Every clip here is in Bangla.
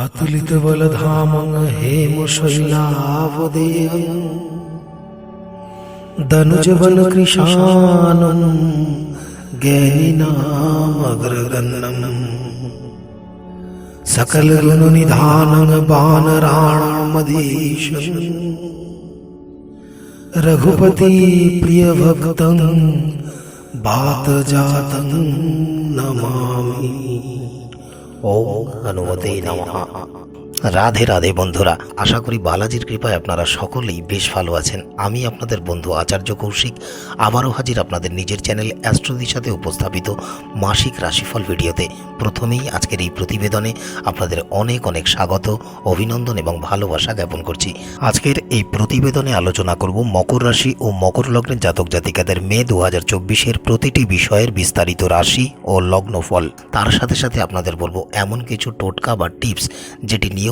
अतुलितबलधाम हेमशैलावदेयम् कृशानं ज्ञनाग्रगन्द सकल बाणराणामीश रघुपतिप्रियभक्तं बातजातं नमामि। ওম হনুমতে নমঃ রাধে রাধে বন্ধুরা, আশা করি বালাজির কৃপায় আপনারা সকলেই বেশ ভালো আছেন। আমি আপনাদের বন্ধু আচার্য কৌশিক, আবারও হাজির আপনাদের নিজের চ্যানেল অ্যাস্ট্রোদির সাথে উপস্থাপিত মাসিক রাশিফল ভিডিওতে। প্রথমেই আজকের এই প্রতিবেদনে আপনাদের অনেক অনেক স্বাগত, অভিনন্দন এবং ভালোবাসা জ্ঞাপন করছি। আজকের এই প্রতিবেদনে আলোচনা করব মকর রাশি ও মকর লগ্নের জাতক জাতিকাদের মে দু হাজার চব্বিশের প্রতিটি বিষয়ের বিস্তারিত রাশি ও লগ্নফল। তার সাথে সাথে আপনাদের বলব এমন কিছু টোটকা বা টিপস যেটি নিয়ম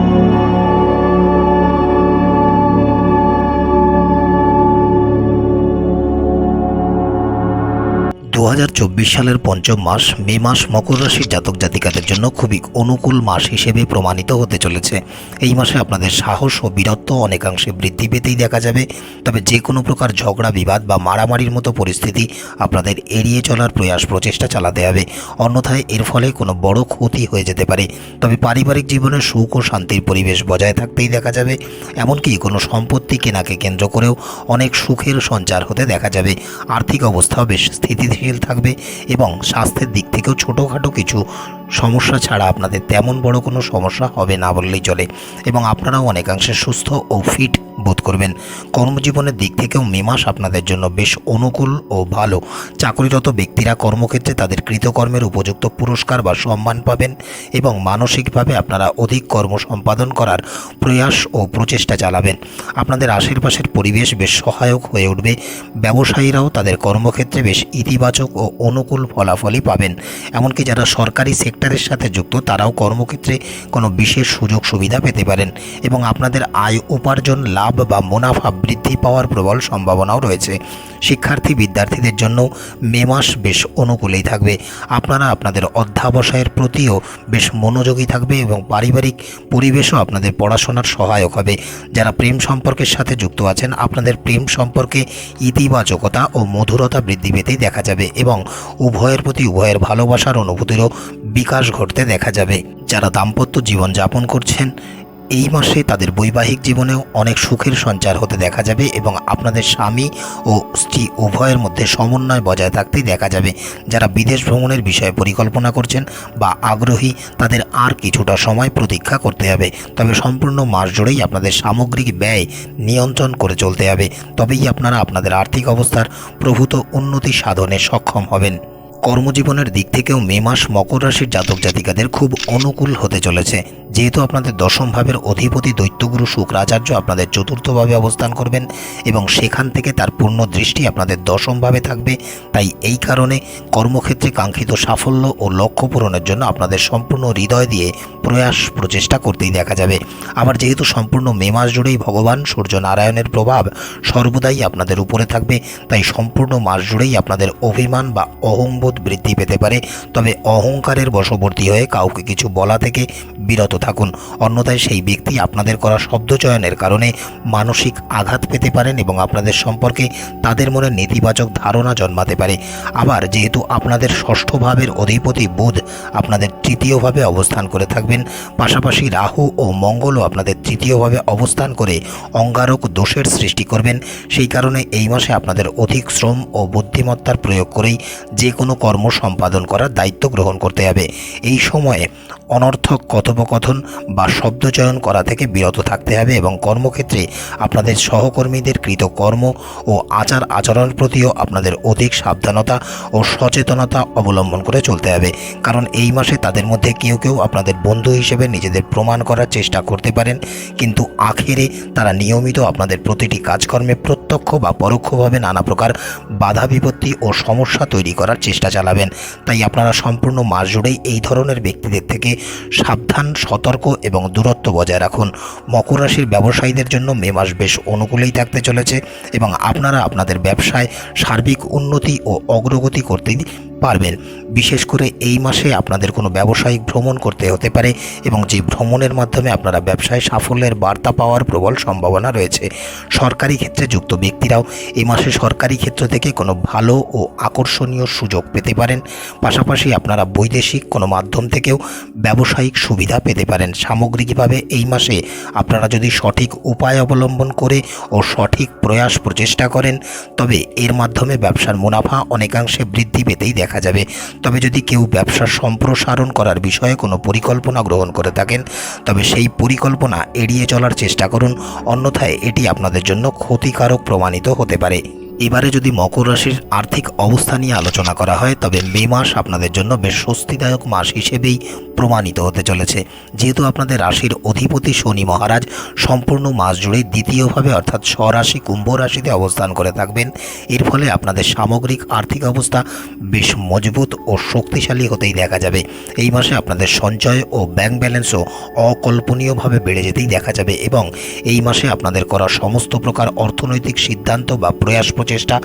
দু হাজার চব্বিশ সালের পঞ্চম মাস, মে মাস মকর রাশির জাতক জাতিকাদের জন্য খুবই অনুকূল মাস হিসেবে প্রমাণিত হতে চলেছে। এই মাসে আপনাদের সাহস ও বীরত্ব অনেকাংশে বৃদ্ধি পেতেই দেখা যাবে। তবে যে কোনো প্রকার ঝগড়া, বিবাদ বা মারামারির মতো পরিস্থিতি আপনাদের এড়িয়ে চলার প্রয়াস প্রচেষ্টা চালাতে হবে। অন্যথায় এর ফলে কোনো বড় ক্ষতি হয়ে যেতে পারে। তবে পারিবারিক জীবনে সুখ ও শান্তির পরিবেশ বজায় থাকতেই দেখা যাবে। এমনকি কোনো সম্পত্তি কেনাকে কেন্দ্র করেও অনেক সুখের সঞ্চার হতে দেখা যাবে। আর্থিক অবস্থাও বেশ স্থিতিশীল থাকবে এবং স্বাস্থ্যের দিক থেকেও ছোটোখাটো কিছু সমস্যা ছাড়া আপনাদের তেমন বড় কোনো সমস্যা হবে না বললেই চলে। এবং আপনারাও অনেকাংশে সুস্থ ও ফিট বোধ করবেন। কর্মজীবনের দিক থেকেও মে মাস আপনাদের জন্য বেশ অনুকূল ও ভালো। চাকরিরত ব্যক্তিরা কর্মক্ষেত্রে তাদের কৃতকর্মের উপযুক্ত পুরস্কার বা সম্মান পাবেন এবং মানসিকভাবে আপনারা অধিক কর্ম সম্পাদন করার প্রয়াস ও প্রচেষ্টা চালাবেন। আপনাদের আশেপাশের পরিবেশ বেশ সহায়ক হয়ে উঠবে। ব্যবসায়ীরাও তাদের কর্মক্ষেত্রে বেশ ইতিবাচক ও অনুকূল ফলাফলই পাবেন। এমনকি যারা সরকারি সেক্টরের সাথে যুক্ত, তারাও কর্মক্ষেত্রে কোনো বিশেষ সুযোগ সুবিধা পেতে পারেন এবং আপনাদের আয় উপার্জন, লাভ বা মুনাফা বৃদ্ধি পাওয়ার প্রবল সম্ভাবনাও রয়েছে। শিক্ষার্থী বিদ্যার্থীদের জন্য মে মাস বেশ অনুকূলেই থাকবে। আপনারা আপনাদের অধ্যাবসায়ের প্রতিও বেশ মনোযোগী থাকবে এবং পারিবারিক পরিবেশও আপনাদের পড়াশোনার সহায়ক হবে। যারা প্রেম সম্পর্কের সাথে যুক্ত আছেন, আপনাদের প্রেম সম্পর্কে ইতিবাচকতা ও মধুরতা বৃদ্ধি পেতেই দেখা যাবে এবং উভয়ের প্রতি উভয়ের ভালোবাসার অনুভূতিরও বিকাশ ঘটতে দেখা যাবে। যারা দাম্পত্য জীবন যাপন করছেন এই মাসে তাদের বৈবাহিক জীবনেও অনেক সুখের সঞ্চার হতে দেখা যাবে এবং আপনাদের স্বামী ও স্ত্রী উভয়ের মধ্যে সমন্বয় বজায় থাকতেই দেখা যাবে। যারা বিদেশ ভ্রমণের বিষয়ে পরিকল্পনা করছেন বা আগ্রহী, তাদের আর কিছুটা সময় প্রতীক্ষা করতে হবে। তবে সম্পূর্ণ মাস জুড়েই আপনাদের সামগ্রিক ব্যয় নিয়ন্ত্রণ করে চলতে হবে। তবেই আপনারা আপনাদের আর্থিক অবস্থার প্রভূত উন্নতি সাধনে সক্ষম হবেন। কর্মজীবনের দিক থেকেও মে মাস মকর রাশির জাতক জাতিকাদের খুব অনুকূল হতে চলেছে। যেহেতু আপনাদের দশম ভাবের অধিপতি দৈত্যগুরু শুক্রাচার্য আপনাদের চতুর্থভাবে অবস্থান করবেন এবং সেখান থেকে তার পূর্ণ দৃষ্টি আপনাদের দশমভাবে থাকবে। তাই এই কারণে কর্মক্ষেত্রে কাঙ্ক্ষিত সাফল্য ও লক্ষ্য পূরণের জন্য আপনাদের সম্পূর্ণ হৃদয় দিয়ে প্রয়াস প্রচেষ্টা করতেই দেখা যাবে। আবার যেহেতু সম্পূর্ণ মে মাস জুড়েই ভগবান সূর্য নারায়ণের প্রভাব সর্বদাই আপনাদের উপরে থাকবে, তাই সম্পূর্ণ মাস জুড়েই আপনাদের অভিমান বা অহংবোধ বৃদ্ধি পেতে পারে। তবে অহংকারের বশবর্তী হয়ে কাউকে কিছু বলা থেকে বিরত থাকুন। অন্যথায় সেই ব্যক্তি আপনাদের করা শব্দচয়নের কারণে মানসিক আঘাত পেতে পারেন এবং আপনাদের সম্পর্কে তাদের মনে নেতিবাচক ধারণা জন্মাতে পারে। আবার যেহেতু আপনাদের ষষ্ঠ ভাবের অধিপতি বুধ আপনাদের তৃতীয়ভাবে অবস্থান করে থাকবেন, পাশাপাশি রাহু ও মঙ্গলও আপনাদের তৃতীয়ভাবে অবস্থান করে অঙ্গারক দোষের সৃষ্টি করবেন। সেই কারণে এই মাসে আপনাদের অধিক শ্রম ও বুদ্ধিমত্তার প্রয়োগ করেই যে কোনো কর্ম সম্পাদন করার দায়িত্ব গ্রহণ করতে হবে। এই সময়ে অনর্থক কথোপকথন বা শব্দচয়ন করা থেকে বিরত থাকতে হবে এবং কর্মক্ষেত্রে আপনাদের সহকর্মীদের কৃত কর্ম ও আচার আচরণের প্রতিও আপনাদের অধিক সাবধানতা ও সচেতনতা অবলম্বন করে চলতে হবে। কারণ এই মাসে তাদের মধ্যে কেউ কেউ আপনাদের বন্ধু হিসেবে নিজেদের প্রমাণ করার চেষ্টা করতে পারেন, কিন্তু আখেরে তারা নিয়মিত আপনাদের প্রতিটি কাজকর্মে প্রত্যক্ষ বা পরোক্ষভাবে নানা প্রকার বাধা বিপত্তি ও সমস্যা তৈরি করার চেষ্টা চালাবেন। তাই আপনারা সম্পূর্ণ মাস জুড়েই এই ধরনের ব্যক্তিদের থেকে সাবধান, সতর্ক এবং দূরত্ব বজায় রাখুন। মকর রাশির ব্যবসায়ীদের জন্য মে মাস বেশ অনুকূলেই থাকতে চলেছে এবং আপনারা আপনাদের ব্যবসায় সার্বিক উন্নতি ও অগ্রগতি করতে পারবেন। বিশেষ করে এই মাসে আপনাদের কোনো ব্যবসায়িক ভ্রমণ করতে হতে পারে এবং যে ভ্রমণের মাধ্যমে আপনারা ব্যবসায় সাফল্যের বার্তা পাওয়ার প্রবল সম্ভাবনা রয়েছে। সরকারি ক্ষেত্রে যুক্ত ব্যক্তিরাও এই মাসে সরকারি ক্ষেত্র থেকে কোনো ভালো ও আকর্ষণীয় সুযোগ পেতে পারেন। পাশাপাশি আপনারা বৈদেশিক কোনো মাধ্যম থেকেও ব্যবসায়িক সুবিধা পেতে পারেন। সামগ্রিকভাবে এই মাসে আপনারা যদি সঠিক উপায় অবলম্বন করে ও সঠিক প্রয়াস প্রচেষ্টা করেন, তবে এর মাধ্যমে ব্যবসার মুনাফা অনেকাংশে বৃদ্ধি পেতেই দেখা যাবে। তবে যদি কেউ ব্যবসা সম্প্রসারণ করার বিষয়ে কোনো পরিকল্পনা গ্রহণ করে থাকেন, তবে সেই পরিকল্পনা এড়িয়ে চলার চেষ্টা করুন। অন্যথায় এটি আপনাদের জন্য ক্ষতিকারক প্রমাণিত হতে পারে। এবারে যদি মকর রাশির আর্থিক অবস্থা নিয়ে আলোচনা করা হয়, তবে মে মাস আপনাদের জন্য বেশ স্বস্তিদায়ক মাস হিসেবেই প্রমাণিত হতে চলেছে। যেহেতু আপনাদের রাশির অধিপতি শনি মহারাজ সম্পূর্ণ মাস জুড়ে দ্বিতীয়ভাবে অর্থাৎ স্বরাশি কুম্ভ রাশিতে অবস্থান করে থাকবেন। এর ফলে আপনাদের সামগ্রিক আর্থিক অবস্থা বেশ মজবুত ও শক্তিশালী হতেই দেখা যাবে। এই মাসে আপনাদের সঞ্চয় ও ব্যাংক ব্যালেন্সও অকল্পনীয়ভাবে বেড়ে যেতেই দেখা যাবে এবং এই মাসে আপনাদের করা সমস্ত প্রকার অর্থনৈতিক সিদ্ধান্ত বা প্রয়াস প্রচেষ্টা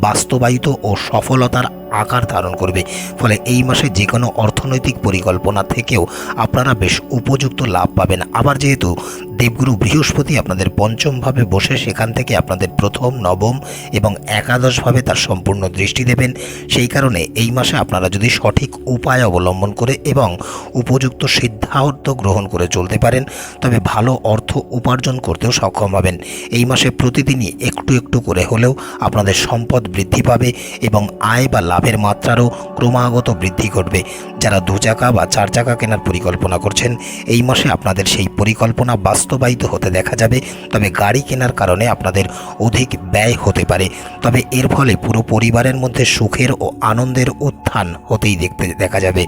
বাস্তবায়িত ও সফলতার আকার ধারণ করবে। ফলে এই মাসে যে কোনো অর্থনৈতিক পরিকল্পনা থেকেও আপনারা বেশ উপযুক্ত লাভ পাবেন। আবার যেহেতু দেবগুরু বৃহস্পতি আপনাদের পঞ্চমভাবে বসে, সেখান থেকে আপনাদের প্রথম, নবম এবং একাদশভাবে তার সম্পূর্ণ দৃষ্টি দেবেন। সেই কারণে এই মাসে আপনারা যদি সঠিক উপায় অবলম্বন করে এবং উপযুক্ত সিদ্ধান্ত গ্রহণ করে চলতে পারেন, তবে ভালো অর্থ উপার্জন করতেও সক্ষম হবেন। এই মাসে প্রতিদিনই একটু একটু করে হলেও আপনাদের সম্পদ বৃদ্ধি পাবে এবং আয় বা লাভের মাত্রারও ক্রমাগত বৃদ্ধি ঘটবে। যারা দু চাকা বা চার চাকা কেনার পরিকল্পনা করছেন, এই মাসে আপনাদের সেই পরিকল্পনা বাস্তবায়িত হতে দেখা যাবে। তবে গাড়ি কেনার কারণে আপনাদের অধিক ব্যয় হতে পারে। তবে এর ফলে পুরো পরিবারের মধ্যে সুখের ও আনন্দের উত্থান হতেই দেখতে দেখা যাবে।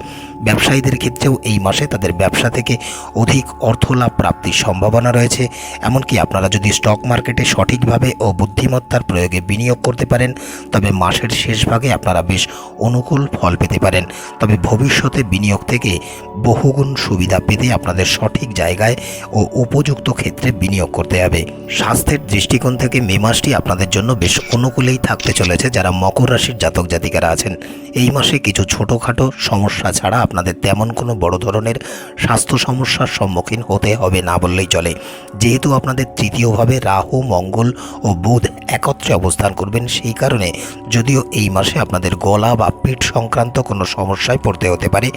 ব্যবসায়ীদের ক্ষেত্রেও এই মাসে তাদের ব্যবসা থেকে অধিক অর্থলাভ প্রাপ্তির সম্ভাবনা রয়েছে। এমনকি আপনারা যদি স্টক মার্কেটে সঠিকভাবে ও বুদ্ধিমত্তার প্রয়োগে বিনিয়োগ করতে পারেন, তবে মাসের শেষ ভাগে আপনারা বেশ অনুকূল ফল পেতে পারেন। তবে ভবিষ্যতে বিনিয়োগ থেকে বহুগুণ সুবিধা পেতে আপনাদের সঠিক জায়গায় ও উপযুক্ত ক্ষেত্রে বিনিয়োগ করতে হবে। স্বাস্থ্যের দৃষ্টিকোণ থেকে মে মাসটি আপনাদের জন্য বেশ অনুকূলেই থাকতে চলেছে যারা মকর রাশির জাতক জাতিকারা আছেন। এই মাসে কিছু ছোটোখাটো সমস্যা ছাড়া আপনাদের তেমন কোনো বড় ধরনের স্বাস্থ্য সমস্যার সম্মুখীন হতে হবে না বললেই চলে। যেহেতু আপনাদের তৃতীয়ভাবে রাহু, মঙ্গল ও বুধ একত্রে অবস্থান করবেন সেই কারণে যদিও এই মাসে আপনাদের গলা বা পিঠ সংক্রান্ত কোনো সমস্যায় পড়তে হতে পারে।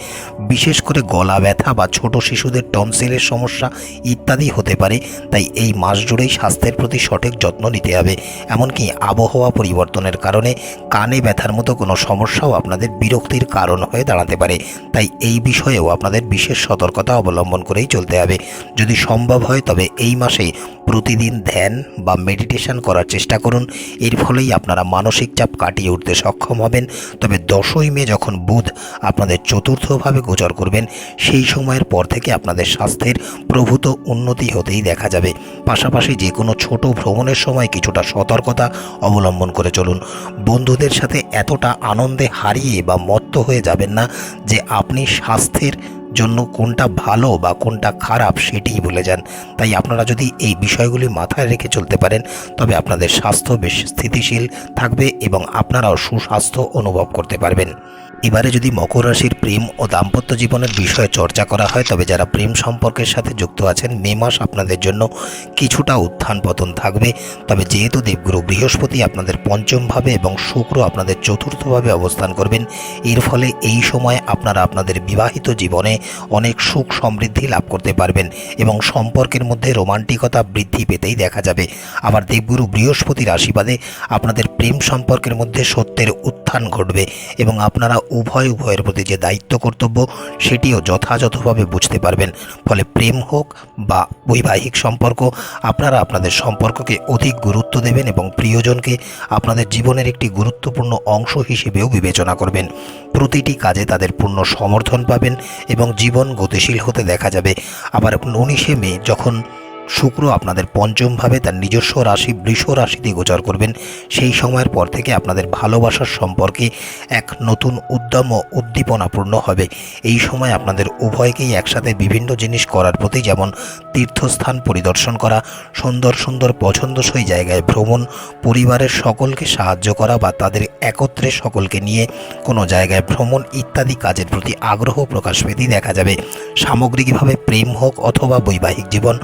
বিশেষ করে গলা ব্যথা বা ছোট শিশুদের টনসিলের সমস্যা ইত্যাদি হতে পারে, তাই এই মাস জুড়েই স্বাস্থ্যের প্রতি সঠিক যত্ন নিতে হবে। এমনকি আবহাওয়া পরিবর্তনের কারণে কানে ব্যথার মতো কোনো সমস্যাও আপনাদের বিরক্তির কারণ হয়ে দাঁড়াতে পারে। তাই এই বিষয়েও আপনাদের বিশেষ সতর্কতা অবলম্বন করেই চলতে হবে। যদি সম্ভব হয়, তবে এই মাসে প্রতিদিন ধ্যান বা মেডিটেশন করার চেষ্টা করুন। এর ফলেই আপনারা মানসিক চাপ কাটিয়ে উঠতে সক্ষম হবেন। তবে দশই মে যখন বুধ আপনাদের চতুর্থভাবে গোচর করবেন, সেই সময়ের পর থেকে আপনাদের স্বাস্থ্যের প্রভূত উন্নতি হতেই দেখা যাবে। পাশাপাশি যে কোনো ছোট ভ্রমণের সময় কিছুটা সতর্কতা অবলম্বন করে চলুন। বন্ধুদের সাথে এতটা আনন্দে হারিয়ে বা মত্ত হয়ে যাবেন না যে আপনি স্বাস্থ্যের জন্য কোনটা ভালো বা কোনটা খারাপ সেটিই বলে যান। তাই আপনারা যদি এই বিষয়গুলি মাথায় রেখে চলতে পারেন, তবে আপনাদের স্বাস্থ্য বেশ স্থিতিশীল থাকবে এবং আপনারাও সুস্বাস্থ্য অনুভব করতে পারবেন। এবারে যদি মকর রাশির প্রেম ও দাম্পত্য জীবনের বিষয়ে চর্চা করা হয়, তবে যারা প্রেম সম্পর্কের সাথে যুক্ত আছেন, মে মাস আপনাদের জন্য কিছুটা উত্থান পতন থাকবে। তবে যেহেতু দেবগুরু বৃহস্পতি আপনাদের পঞ্চমভাবে এবং শুক্র আপনাদের চতুর্থভাবে অবস্থান করবেন, এর ফলে এই সময় আপনারা আপনাদের বিবাহিত জীবনে অনেক সুখ সমৃদ্ধি লাভ করতে পারবেন এবং সম্পর্কের মধ্যে রোমান্টিকতা বৃদ্ধি পেতেই দেখা যাবে। আবার দেবগুরু বৃহস্পতির আশীর্বাদে আপনাদের প্রেম সম্পর্কের মধ্যে সত্যের উত্থান ঘটবে এবং আপনারা উভয় উভয়ের প্রতি যে দায়িত্ব কর্তব্য, সেটিও যথাযথভাবে বুঝতে পারবেন। ফলে প্রেম হোক বা বৈবাহিক সম্পর্ক, আপনারা আপনাদের সম্পর্ককে অধিক গুরুত্ব দেবেন এবং প্রিয়জনকে আপনাদের জীবনের একটি গুরুত্বপূর্ণ অংশ হিসেবেও বিবেচনা করবেন। প্রতিটি কাজে তাদের পূর্ণ সমর্থন পাবেন এবং জীবন গতিশীল হতে দেখা যাবে। আবার উনিশে মে, যখন শুক্র আপনাদের পঞ্চমভাবে তার নিজস্ব রাশি বৃষ রাশিতে গোচর করবেন। সেই সময়ের পর থেকে আপনাদের ভালোবাসার সম্পর্কে এক নতুন উদ্যম ও উদ্দীপনাপূর্ণ হবে। এই সময় আপনাদের উভয়কেই একসাথে বিভিন্ন জিনিস করার প্রতি যেমন তীর্থস্থান পরিদর্শন করা, সুন্দর সুন্দর পছন্দসই জায়গায় ভ্রমণ, পরিবারের সকলকে সাহায্য করা বা তাদের একত্রে সকলকে নিয়ে কোনো জায়গায় ভ্রমণ ইত্যাদি কাজের প্রতি আগ্রহ প্রকাশ পেতেই দেখা যাবে। সামগ্রিকভাবে প্রেম হোক অথবা বৈবাহিক জীবন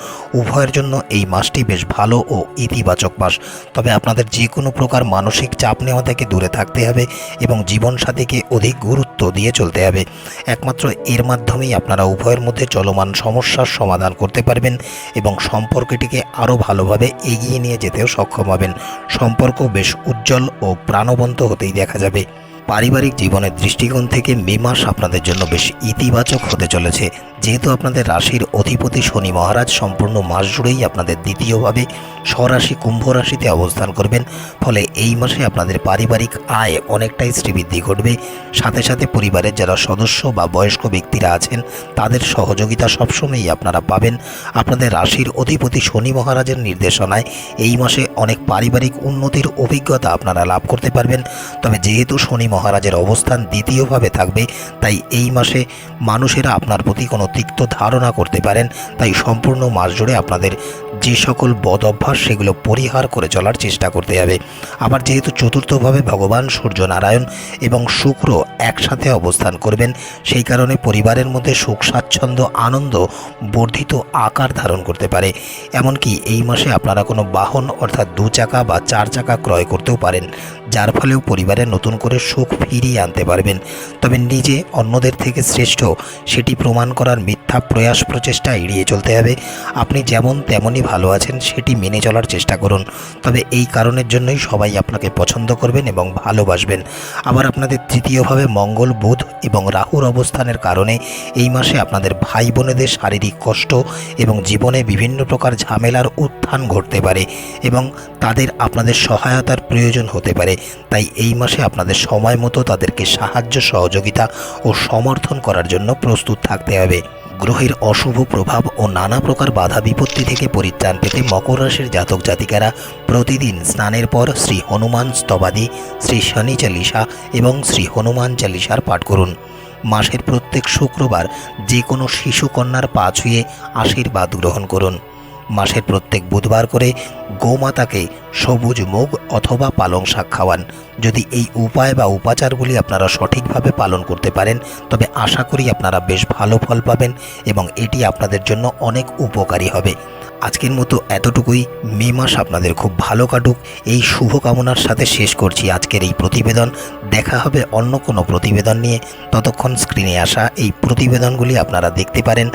উভয়ের জন্য এই মাসটি বেশ ভালো ও ইতিবাচক মাস। তবে আপনাদের যে কোনো প্রকার মানসিক চাপ নেওয়া থেকে দূরে থাকতে হবে এবং জীবনসাথীকে অধিক গুরুত্ব দিয়ে চলতে হবে। একমাত্র এর মাধ্যমেই আপনারা উভয়ের মধ্যে চলমান সমস্যার সমাধান করতে পারবেন এবং সম্পর্কটিকে আরও ভালোভাবে এগিয়ে নিয়ে যেতেও সক্ষম হবেন। সম্পর্ক বেশ উজ্জ্বল ও প্রাণবন্ত হতেই দেখা যাবে। পারিবারিক জীবনের দৃষ্টিকোণ থেকে মে মাস আপনাদের জন্য বেশ ইতিবাচক হতে চলেছে। যেহেতু আপনাদের রাশির অধিপতি শনি মহারাজ সম্পূর্ণ মাস জুড়েই আপনাদের দ্বিতীয়ভাবে স্বরাশি কুম্ভ রাশিতে অবস্থান করবেন, ফলে এই মাসে আপনাদের পারিবারিক আয় অনেকটাই শ্রীবৃদ্ধি ঘটবে। সাথে সাথে পরিবারের যারা সদস্য বা বয়স্ক ব্যক্তিরা আছেন, তাদের সহযোগিতা সবসময়ই আপনারা পাবেন। আপনাদের রাশির অধিপতি শনি মহারাজের নির্দেশনায় এই মাসে অনেক পারিবারিক উন্নতির অভিজ্ঞতা আপনারা লাভ করতে পারবেন। তবে যেহেতু শনি মহারাজের অবস্থান দ্বিতীয়ভাবে থাকবে, তাই এই মাসে মানুষেরা আপনার প্রতি কোনো তিক্ত ধারণা করতে পারেন। তাই সম্পূর্ণ মাস জুড়ে আপনাদের যে সকল বদ অভ্যাস সেগুলো পরিহার করে চলার চেষ্টা করতে হবে। আবার যেহেতু চতুর্থভাবে ভগবান সূর্য নারায়ণ এবং শুক্র একসাথে অবস্থান করবেন, সেই কারণে পরিবারের মধ্যে সুখ, স্বাচ্ছন্দ্য, আনন্দ বর্ধিত আকার ধারণ করতে পারে। এমনকি এই মাসে আপনারা কোনো বাহন অর্থাৎ দু চাকা বা চার চাকা ক্রয় করতেও পারেন, যার ফলেও পরিবারে নতুন করে সুখ ফিরিয়ে আনতে পারবেন। তবে নিজে অন্যদের থেকে শ্রেষ্ঠ সেটি প্রমাণ করার মিথ্যা প্রয়াস প্রচেষ্টা এড়িয়ে চলতে হবে। আপনি যেমন তেমনই ভালো আছেন, সেটি মেনে চলার চেষ্টা করুন। তবে এই কারণের জন্যই সবাই আপনাকে পছন্দ করবেন এবং ভালোবাসবেন। আবার আপনাদের তৃতীয়ভাবে মঙ্গল, বুধ এবং রাহুর অবস্থানের কারণে এই মাসে আপনাদের ভাই বোনেদের শারীরিক কষ্ট এবং জীবনে বিভিন্ন প্রকার ঝামেলার উত্থান ঘটতে পারে এবং তাদের আপনাদের সহায়তার প্রয়োজন হতে পারে। তাই এই মাসে আপনাদের সময় মতো তাদেরকে সাহায্য, সহযোগিতা ও সমর্থন করার জন্য প্রস্তুত থাকতে হবে। গ্রহের অশুভ প্রভাব ও নানা প্রকার বাধা বিপত্তি থেকে পরিত্রাণ পেতে মকর রাশির জাতক জাতিকারা প্রতিদিন স্নানের পর শ্রী হনুমান স্তবাদি, শ্রী শনি চালিসা এবং শ্রী হনুমান চালিসার পাঠ করুন। মাসের প্রত্যেক শুক্রবার যে কোনো শিশুকন্যার পা ছুঁয়ে আশীর্বাদ গ্রহণ করুন। মাসের প্রত্যেক বুধবার করে গোমাতাকে সবুজ মুগ অথবা পালং শাক খাওয়ান। যদি এই উপায় বা উপাচারগুলি আপনারা সঠিকভাবে পালন করতে পারেন, তবে আশা করি আপনারা বেশ ভালো ফল পাবেন এবং এটি আপনাদের জন্য অনেক উপকারী হবে। আজকের মতো এতটুকুই। মে মাস আপনাদের খুব ভালো কাটুক। এই শুভকামনার সাথে শেষ করছি আজকের এই প্রতিবেদন। দেখা হবে অন্য কোনো প্রতিবেদন নিয়ে। ততক্ষণ স্ক্রিনে আসা এই প্রতিবেদনগুলি আপনারা দেখতে পারেন।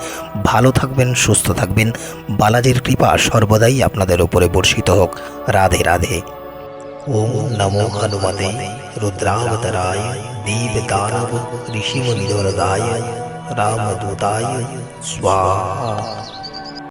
ভালো থাকবেন, সুস্থ থাকবেন। বালাজির কৃপা সর্বদাই আপনাদের উপরে বর্ষিত হোক। রাধে রাধে। ওম নমো হনুমতে রুদ্রাবতরায় দেব দানব ঋষিমনিরদায় রামদূতায়, স্বাহা।